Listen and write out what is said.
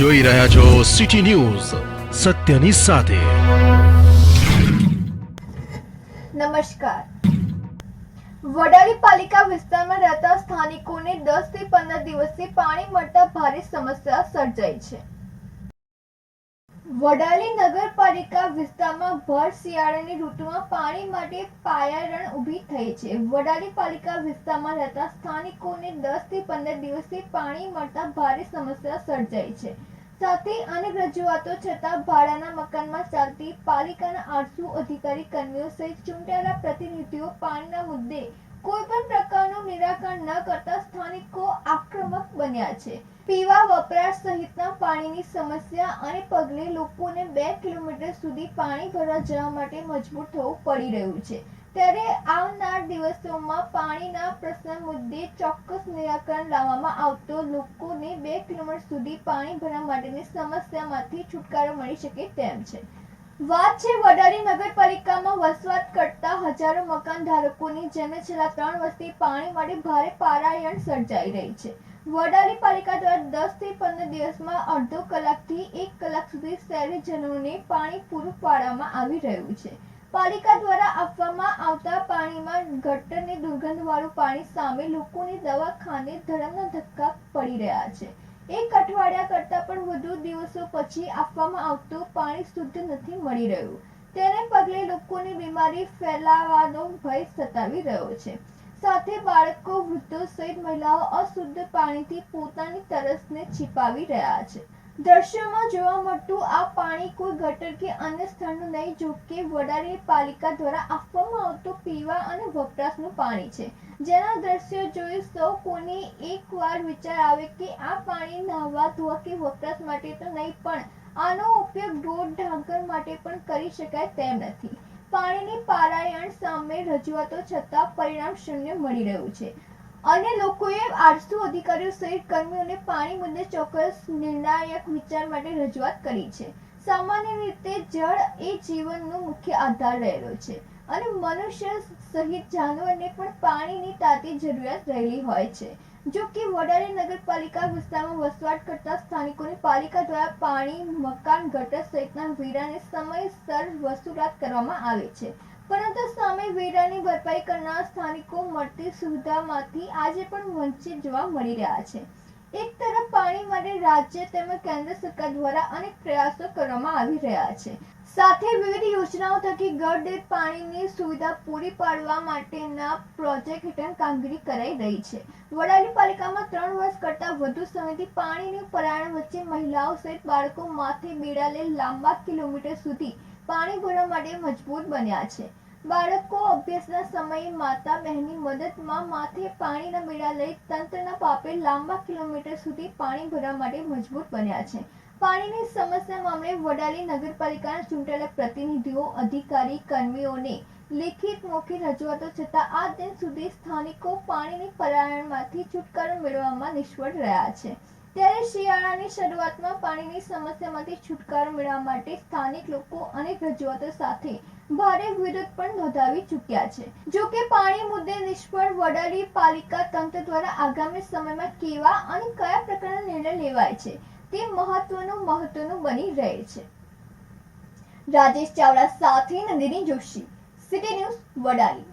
જોઈ રહ્યા છો સિટી ન્યૂઝ સત્યની સાથે. નમસ્કાર. વડાલી પાલિકા વિસ્તારમાં રહેતા સ્થાનિકોને દસથી પંદર દિવસથી પાણી મળતા ભારે સમસ્યા સર્જાઈ છે. વડાલી નગરપાલિકા વિસ્તારમાં ભર શિયાળાની ઋતુમાં પાણી માટે પાયારણ ઊભી થઈ છે. વડાલી પાલિકા વિસ્તારમાં રહેતા સ્થાનિકોને દસથી પંદર દિવસથી પાણી મળતા ભારે સમસ્યા સર્જાઈ છે. સાથે અનેક રજૂઆતો છતાં ભાડાના મકાનમાં ચાલતી પાલિકાના આરસુ અધિકારી કર્મીઓ સહિત ચૂંટાયેલા પ્રતિનિધિઓ પાણીના મુદ્દે કોઈ પણ પ્રકારનું નિરાકરણ ન કરતા સ્થાનિકો આક્રમક બન્યા છે. પીવા વપરાશ સહિતના પાણીની સમસ્યા અને પગલે લોકોને બે કિલોમીટર સુધી પાણી ભરવા જવા માટે મજબૂર થવું પડી રહ્યું છે. ત્યારે આવનાર દિવસોમાં પાણીના પ્રશ્ન મુદ્દે ચોક્કસ નિરાકરણ લાવવામાં આવતો લોકોને બે કિલોમીટર સુધી પાણી ભરવા માટેની સમસ્યામાંથી છુટકારો મળી શકે તેમ છે. વાત છે વડાલી નગરપાલિકામાં વસવાટ કરતા હજારો મકાન ધારકોની જેમ છેલ્લા ત્રણ વર્ષથી પાણી માટે ભારે પારાયણ સર્જાઈ રહી છે. વડાલી પાલિકા દ્વારા દસથી પંદર દિવસમાં અડધો કલાકથી એક કલાક સુધી શહેરીજનોને પાણી પૂરું પાડવામાં આવી રહ્યું છે. પાલિકા દ્વારા આપવામાં આવતા પાણીમાં ગટરની દુર્ગંધવાળું પાણી સામે લોકોની દવાખાને ધરમના ધક્કા પડી રહ્યા છે. એક અઠવાડિયા કરતાં પણ વધુ દિવસો પછી આપવામાં આવતું પાણી શુદ્ધ નથી મળી રહ્યું. તેને પગલે લોકોની બીમારી ફેલાવાનો ભય સતાવી રહ્યો છે. સાથે બાળકો, વૃદ્ધો સહિત મહિલાઓ અશુદ્ધ પાણીથી પોતાની તરસને છીપાવી રહ્યા છે. દ્રશ્યમાં જોવા મળતું આ પાણી કોઈ ગટર કે અન્ય સ્થળનું નહીં, જો કે વડારી પાલિકા દ્વારા આપવામાં આવતું પીવા અને વપરાશનું પાણી છે. જેના દ્રશ્યો જોઈ સૌ કોને એકવાર વિચાર આવે કે આ પાણી નહાવા, ધોવા કે વપરાશ માટે તો નહીં, પણ આનો ઉપયોગ ઢોર ઢાંકર માટે પણ કરી શકાય તેમ નથી. પાણીની પારાયણ સામે રજૂઆતો છતાં પરિણામ શૂન્ય મળી રહ્યું છે. અને લોકોએ આરસુ અધિકારીઓ સહિત કર્મીઓને પાણી મુદ્દે ચોક્કસ નિર્ણાયક વિચાર માટે રજૂઆત કરી છે. સામાન્ય રીતે જળ એ જીવનનો મુખ્ય આધાર રહેલો છે. અને મનુષ્ય સહિત જાનવરને પણ પાણીની તાતી જરૂરિયાત રહેલી હોય છે. જો કે વડાલી નગરપાલિકા વિસ્તારમાં વસવાટ કરતા સ્થાનિકોની પાલિકા દ્વારા પાણી, મકાન, ગટર સહિતના વેરાને સમયસર વસૂલાત કરવામાં આવે છે. પરંતુ સામે વેરાની ભરપાઈ કરનાર સ્થાનિકો મળતી સુવિધામાંથી આજે પણ વંચિત જોવા મળી રહ્યા છે. એક તરફ પાણી માટે રાજ્ય તેમજ કેન્દ્ર સરકાર દ્વારા અનેક પ્રયાસો કરવામાં આવી રહ્યા છે. સાથે વિવિધ યોજનાઓ થકી ઘર પાણીની સુવિધા પૂરી પાડવા માટેના પ્રોજેક્ટ હેઠળ કામગીરી કરાઈ રહી છે. વડાલી પાલિકામાં ત્રણ વર્ષ કરતાં વધુ સમયથી પાણીની પરાયણ વચ્ચે મહિલાઓ સહિત બાળકો માથે બેડા લઈ લાંબા કિલોમીટર સુધી પાણી ભરવા માટે મજબૂર બન્યા છે. બાળકો અભ્યાસના સમયે માતા બહેનની મદદમાં માથે પાણીના મેળા લઈ તંત્રના પાપે લાંબા કિલોમીટર સુધી પાણી ભરવા માટે મજબૂર બન્યા છે. પાણીની સમસ્યા મામલે વડાલી નગરપાલિકાના ચૂંટાયેલા પ્રતિનિધિઓ, અધિકારી, કર્મીઓને લેખિત મૌખિક રજૂઆતો છતાં આ દિન સુધી સ્થાનિકો પાણીની પરાયણમાંથી છુટકારો મેળવવામાં નિષ્ફળ રહ્યા છે. ત્યારે શિયાળાની શરૂઆતમાં પાણીની સમસ્યામાંથી છુટકારો મેળવવા માટે સ્થાનિક લોકો અનેક રજૂઆતો સાથે ભારે વિરોધ પણ નોંધાવી ચૂક્યા છે. જો કે પાણી મુદ્દે નિષ્ફળ વડાલી પાલિકા તંત્ર દ્વારા આગામી સમયમાં કેવા અને કયા પ્રકારના નિર્ણય લેવાય છે તે મહત્વનું મહત્વનું બની રહે છે. રાજેશ ચાવડા સાથે નંદિની જોશી, સિટી ન્યૂઝ, વડાલી.